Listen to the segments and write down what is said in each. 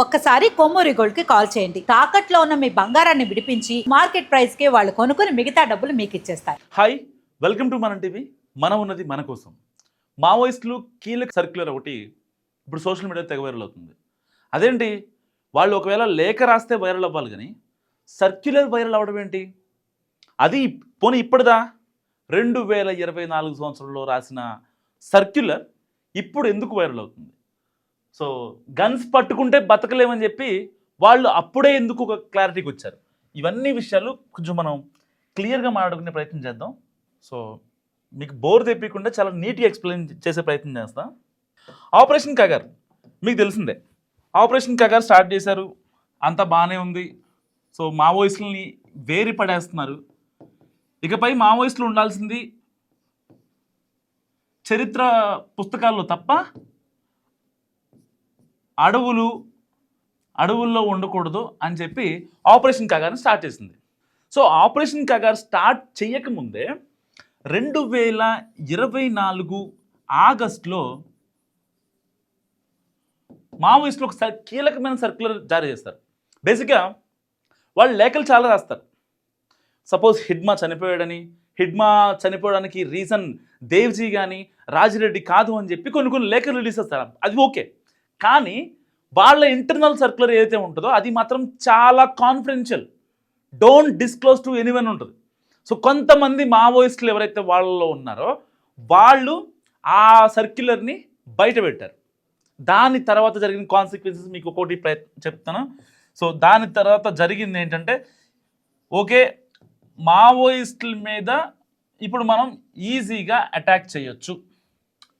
ఒక్కసారి కొమ్మూరి గోల్డ్కి కాల్ చేయండి. తాకట్లో ఉన్న మీ బంగారాన్ని విడిపించి మార్కెట్ ప్రైస్కి వాళ్ళు కొనుక్కుని మిగతా డబ్బులు మీకు ఇచ్చేస్తారు. హాయ్ వెల్కమ్ టు మన టీవీ. మనం ఉన్నది మన కోసం. మావోయిస్టులు కీలక సర్క్యులర్ ఒకటి ఇప్పుడు సోషల్ మీడియా తెగ వైరల్ అవుతుంది. అదేంటి? వాళ్ళు ఒకవేళ లేఖ రాస్తే వైరల్ అవ్వాలి కానీ సర్క్యులర్ వైరల్ అవ్వడం ఏంటి? అది పోనీ ఇప్పటిదా? రెండు వేల ఇరవై నాలుగు సంవత్సరంలో రాసిన సర్క్యులర్ ఇప్పుడు ఎందుకు వైరల్ అవుతుంది? సో గన్స్ పట్టుకుంటే బతకలేమని చెప్పి వాళ్ళు అప్పుడే ఎందుకు ఒక క్లారిటీకి వచ్చారు. ఇవన్నీ విషయాలు కొంచెం మనం క్లియర్గా మాట్లాడుకునే ప్రయత్నం చేద్దాం. సో మీకు బోర్ తెప్పకుండా చాలా నీట్గా ఎక్స్ప్లెయిన్ చేసే ప్రయత్నం చేస్తాం. ఆపరేషన్ కగర్ మీకు తెలిసిందే. ఆపరేషన్ కగర్ స్టార్ట్ చేశారు. అంతా బాగానే ఉంది. సో మావోయిస్టులని వేరి పడేస్తున్నారు. ఇకపై మావోయిస్టులు ఉండాల్సింది చరిత్ర పుస్తకాల్లో తప్ప అడవులు అడవుల్లో ఉండకూడదు అని చెప్పి ఆపరేషన్ కగార్ని స్టార్ట్ చేసింది. సో ఆపరేషన్ కగార్ స్టార్ట్ చేయకముందే రెండు వేల ఇరవై నాలుగు ఆగస్టులో మావోయిస్టులు ఒక కీలకమైన సర్క్యులర్ జారీ చేస్తారు. బేసిక్గా వాళ్ళు లేఖలు చాలా రాస్తారు. సపోజ్ హిడ్మా చనిపోయాడని హిడ్మా చనిపోవడానికి రీజన్ దేవ్జీ కానీ రాజిరెడ్డి కాదు అని చెప్పి కొన్ని కొన్ని లేఖలు రిలీజ్ చేస్తారు. అది ఓకే. కానీ వాళ్ళ ఇంటర్నల్ సర్క్యులర్ ఏదైతే ఉంటుందో అది మాత్రం చాలా confidential don't disclose to anyone ఉంటుంది. సో కొంతమంది మావోయిస్టులు ఎవరైతే వాళ్ళలో ఉన్నారో వాళ్ళు ఆ సర్క్యులర్ని బయట పెట్టారు. దాని తర్వాత జరిగిన కాన్సిక్వెన్సెస్ మీకు ఒకటి ప్రయత్ చెప్తాను. సో దాని తర్వాత జరిగింది ఏంటంటే ఓకే మావోయిస్టుల మీద ఇప్పుడు మనం ఈజీగా అటాక్ చేయొచ్చు.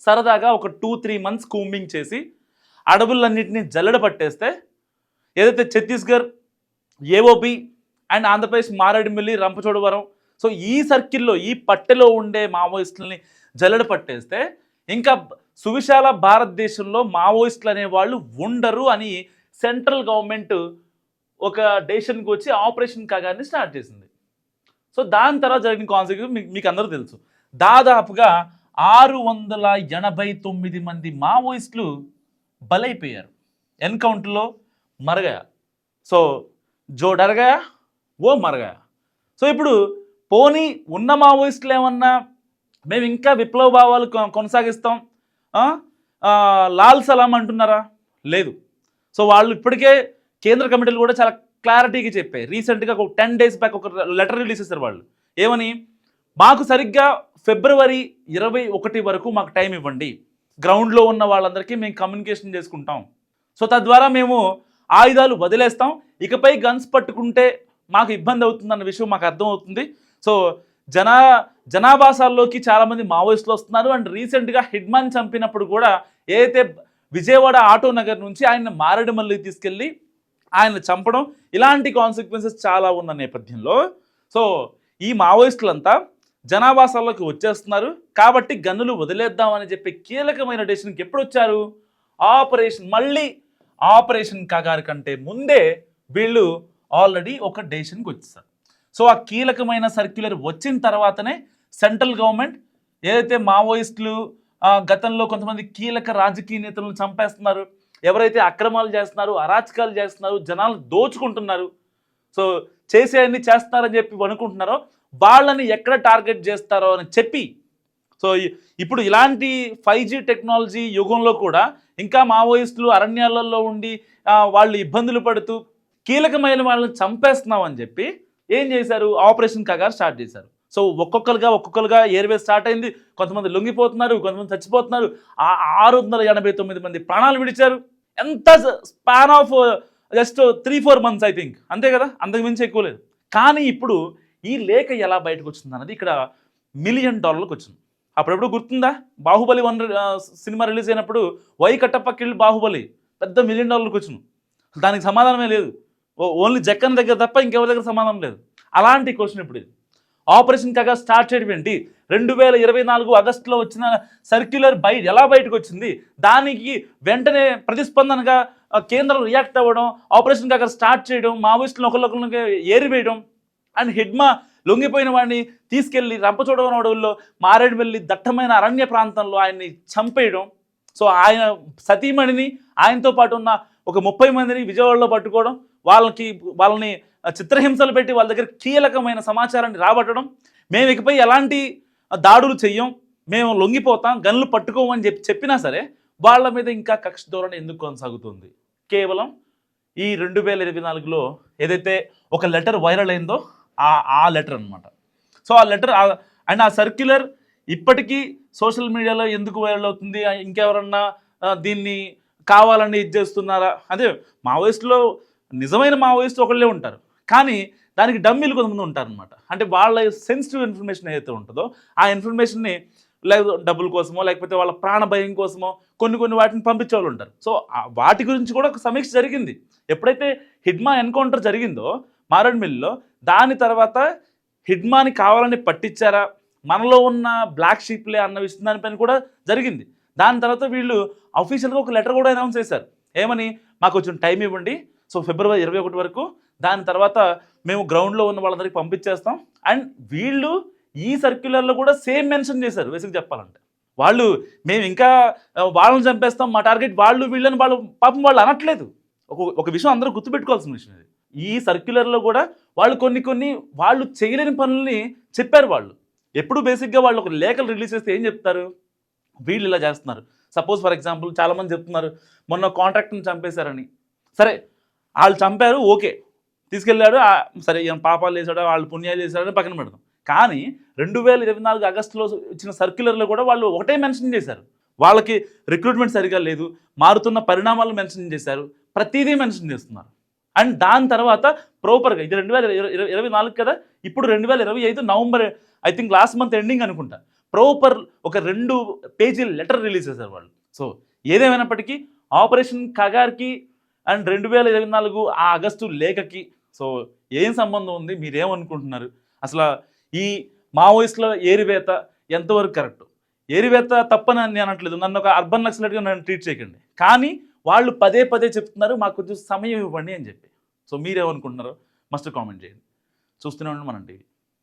సరదాగా ఒక టూ త్రీ మంత్స్ కూంబింగ్ చేసి అడవులన్నింటినీ జల్లెడ పట్టేస్తే ఏదైతే Chhattisgarh AOP and Andhra Pradesh Maredumilli Rampachodavaram so ఈ సర్కిల్లో ఈ పట్టెలో ఉండే మావోయిస్టులని జల్లెడ పట్టేస్తే ఇంకా సువిశాల భారతదేశంలో మావోయిస్టులు అనేవాళ్ళు ఉండరు అని సెంట్రల్ గవర్నమెంట్ ఒక డెసిషన్కి వచ్చి ఆపరేషన్ కాగాన్ని స్టార్ట్ చేసింది. సో దాని తర్వాత జరిగిన కాన్సిక్వెన్స్ మీకు మీకు అందరూ తెలుసు. దాదాపుగా ఆరు వందల ఎనభై తొమ్మిది మంది మావోయిస్టులు బలైపోయారు. ఎన్కౌంటర్లో మరగయా. సో జో డరగయా ఓ మరగయా. సో ఇప్పుడు పోనీ ఉన్న మావోయిస్టులు ఏమన్నా మేము ఇంకా విప్లవ భావాలు కొనసాగిస్తాం? లాల్ సలాం అంటున్నారా? లేదు. సో వాళ్ళు ఇప్పటికే కేంద్ర కమిటీలు కూడా చాలా క్లారిటీగా చెప్పాయి. రీసెంట్గా ఒక టెన్ డేస్ బ్యాక్ ఒక లెటర్ రిలీజ్ చేశారు వాళ్ళు. ఏమని? మాకు సరిగ్గా ఫిబ్రవరి ఇరవై ఒకటి వరకు మాకు టైం ఇవ్వండి. గ్రౌండ్లో ఉన్న వాళ్ళందరికీ మేము కమ్యూనికేషన్ చేసుకుంటాం. సో తద్వారా మేము ఆయుధాలు వదిలేస్తాం. ఇకపై గన్స్ పట్టుకుంటే మాకు ఇబ్బంది అవుతుందన్న విషయం మాకు అర్థమవుతుంది. సో జనా జనాభాసాల్లోకి చాలామంది మావోయిస్టులు వస్తున్నారు. అండ్ రీసెంట్గా హిడ్మాన్ చంపినప్పుడు కూడా ఏదైతే విజయవాడ ఆటో నగర్ నుంచి ఆయన మారేడుమల్లి తీసుకెళ్ళి ఆయన చంపడం ఇలాంటి కాన్సిక్వెన్సెస్ చాలా ఉన్న నేపథ్యంలో. సో ఈ మావోయిస్టులంతా జనాభాసాల్లోకి వచ్చేస్తున్నారు. కాబట్టి గన్నులు వదిలేద్దామని చెప్పి కీలకమైన డెసిషన్కి ఎప్పుడు వచ్చారు? ఆపరేషన్ మళ్ళీ ఆపరేషన్ కగారు కంటే ముందే వీళ్ళు ఆల్రెడీ ఒక డెసిషన్కి వచ్చేసారు. సో ఆ కీలకమైన సర్క్యులర్ వచ్చిన తర్వాతనే సెంట్రల్ గవర్నమెంట్ ఏదైతే మావోయిస్టులు గతంలో కొంతమంది కీలక రాజకీయ నేతలను చంపేస్తున్నారు ఎవరైతే అక్రమాలు చేస్తున్నారు అరాచకాలు చేస్తున్నారు జనాలు దోచుకుంటున్నారు సో చేసేయన్ని చేస్తారని చెప్పి అనుకుంటున్నారో వాళ్ళని ఎక్కడ టార్గెట్ చేస్తారో అని చెప్పి. సో ఇప్పుడు ఇలాంటి ఫైవ్ జీ టెక్నాలజీ యుగంలో కూడా ఇంకా మావోయిస్టులు అరణ్యాలలో ఉండి వాళ్ళు ఇబ్బందులు పడుతూ కీలకమైన వాళ్ళని చంపేస్తున్నాం అని చెప్పి ఏం చేశారు? ఆపరేషన్ కగారు స్టార్ట్ చేశారు. సో ఒక్కొక్కరుగా ఒక్కొక్కరుగా ఎయిర్వేస్ స్టార్ట్ అయింది. కొంతమంది లొంగిపోతున్నారు కొంతమంది చచ్చిపోతున్నారు. ఆ ఆరు వందల ఎనభై తొమ్మిది మంది ప్రాణాలు విడిచారు. ఎంత span of just three four months I think. అంతే కదా? అంతకు మించి ఎక్కువ లేదు. కానీ ఇప్పుడు ఈ లేఖ ఎలా బయటకు వచ్చింది అన్నది ఇక్కడ మిలియన్ డాలర్లకు వచ్చింది. అప్పుడెప్పుడు గుర్తుందా? బాహుబలి వన్ సినిమా రిలీజ్ అయినప్పుడు వై కట్టప్ప కిల్ బాహుబలి పెద్ద మిలియన్ డాలర్లకు వచ్చింది. దానికి సమాధానమే లేదు. ఓ- ఓన్లీ జక్కన్ దగ్గర తప్ప ఇంకెవరి దగ్గర సమాధానం లేదు. అలాంటి క్వశ్చన్ ఇప్పుడు ఇది. ఆపరేషన్ కాగా స్టార్ట్ చేయడం రెండు వేల ఇరవై నాలుగు ఆగస్టులో వచ్చిన సర్క్యులర్ బయట ఎలా బయటకు వచ్చింది దానికి వెంటనే ప్రతిస్పందనగా కేంద్రం రియాక్ట్ అవ్వడం ఆపరేషన్ కాగా స్టార్ట్ చేయడం మావోయిస్టులను ఒకరికొకరికి ఏరివేయడం అండ్ హిడ్మా లొంగిపోయిన వాడిని తీసుకెళ్ళి రంపచోడవన అడవుల్లో మారేడుమిల్లి దట్టమైన అరణ్య ప్రాంతంలో ఆయన్ని చంపేయడం. సో ఆయన సతీమణిని ఆయనతో పాటు ఉన్న ఒక ముప్పై మందిని విజయవాడలో పట్టుకోవడం వాళ్ళకి వాళ్ళని చిత్రహింసలు పెట్టి వాళ్ళ దగ్గర కీలకమైన సమాచారాన్ని రాబట్టడం. మేము ఇకపై ఎలాంటి దాడులు చెయ్యం మేము లొంగిపోతాం గన్లు పట్టుకోమని చెప్పి చెప్పినా సరే వాళ్ళ మీద ఇంకా కక్ష ధోరణి ఎందుకు కొనసాగుతుంది? కేవలం ఈ రెండు వేల ఇరవై నాలుగులో ఏదైతే ఒక లెటర్ వైరల్ అయిందో ఆ లెటర్ అన్నమాట. సో ఆ లెటర్ అండ్ ఆ సర్క్యులర్ ఇప్పటికీ సోషల్ మీడియాలో ఎందుకు వైరల్ అవుతుంది? ఇంకెవరన్నా దీన్ని కావాలని ఇది చేస్తున్నారా? అదే మావోయిస్టులో నిజమైన మావోయిస్టు ఒకళ్ళే ఉంటారు. కానీ దానికి డమ్మీలు కొంతమంది ఉంటారనమాట అంటే వాళ్ళ సెన్సిటివ్ ఇన్ఫర్మేషన్ ఏదైతే ఉంటుందో ఆ ఇన్ఫర్మేషన్ని లేదా డబ్బుల కోసమో లేకపోతే వాళ్ళ ప్రాణ భయం కోసమో కొన్ని కొన్ని వాటిని పంపించే వాళ్ళు ఉంటారు సో వాటి గురించి కూడా ఒక సమీక్ష జరిగింది. ఎప్పుడైతే హిడ్మా ఎన్కౌంటర్ జరిగిందో మారేడుమిల్లిలో దాని తర్వాత హిడ్మాని కావాలని పట్టించారా? మనలో ఉన్న బ్లాక్ షీప్లే అన్న విషయం దానిపైన కూడా జరిగింది. దాని తర్వాత వీళ్ళు అఫీషియల్గా ఒక లెటర్ కూడా అనౌన్స్ చేశారు. ఏమని? మాకు కొంచెం టైం ఇవ్వండి. సో ఫిబ్రవరి ఇరవై ఒకటి వరకు. దాని తర్వాత మేము గ్రౌండ్లో ఉన్న వాళ్ళందరికీ పంపించేస్తాం. అండ్ వీళ్ళు ఈ సర్క్యులర్లో కూడా సేమ్ మెన్షన్ చేశారు. బేసిక్ చెప్పాలంటే. వాళ్ళు మేము ఇంకా వాళ్ళని చంపేస్తాం. మా టార్గెట్ వాళ్ళు వీళ్ళని వాళ్ళు పాపం వాళ్ళు అనట్లేదు. ఒక ఒక విషయం అందరూ గుర్తుపెట్టుకోవాల్సిన విషయం ఇది. ఈ సర్క్యులర్లో కూడా వాళ్ళు కొన్ని కొన్ని వాళ్ళు చేయలేని పనుల్ని చెప్పారు వాళ్ళు. ఎప్పుడు బేసిక్గా వాళ్ళు ఒక లేఖలు రిలీజ్ చేస్తే ఏం చెప్తారు? వీళ్ళు ఇలా చేస్తున్నారు. సపోజ్ ఫర్ ఎగ్జాంపుల్ చాలామంది చెప్తున్నారు మొన్న కాంట్రాక్ట్ని చంపేశారని. సరే వాళ్ళు చంపారు ఓకే. తీసుకెళ్ళాడు సరే ఈయన పాపాలు చేశాడు వాళ్ళు పుణ్యాలు చేశాడని పక్కన పెడతాం కానీ రెండు వేల ఇరవై నాలుగు ఆగస్టులో ఇచ్చిన సర్క్యులర్లో కూడా వాళ్ళు ఒకటే మెన్షన్ చేశారు. వాళ్ళకి రిక్రూట్మెంట్ సరిగా లేదు మారుతున్న పరిణామాలు మెన్షన్ చేశారు ప్రతిదీ మెన్షన్ చేస్తున్నారు. అండ్ దాని తర్వాత ప్రాపర్గా ఇది రెండు వేల ఇరవై ఇరవై నాలుగు కదా? ఇప్పుడు రెండు వేల ఇరవై ఐదు November I think last month ending అనుకుంటా. ప్రాపర్ ఒక రెండు పేజీల లెటర్ రిలీజ్ చేశారు వాళ్ళు. సో ఏదేమైనప్పటికీ ఆపరేషన్ కగార్కి అండ్ రెండు వేల ఇరవై నాలుగు ఆ ఆగస్టు లేఖకి సో ఏం సంబంధం ఉంది? మీరేమనుకుంటున్నారు? అసలు ఈ మావోయిస్టుల ఏరివేత ఎంతవరకు కరెక్ట్? ఏరివేత తప్పని నేను అనట్లేదు. నన్ను ఒక అర్బన్ నక్సలెట్గా నన్ను ట్రీట్ చేయకండి. కానీ వాళ్ళు పదే పదే చెప్తున్నారు మాకు కొంచెం సమయం ఇవ్వండి అని చెప్పి. సో మీరేమనుకుంటున్నారో మస్ట్ కామెంట్ చేయండి. చూస్తూనే ఉండండి మనం టీవీ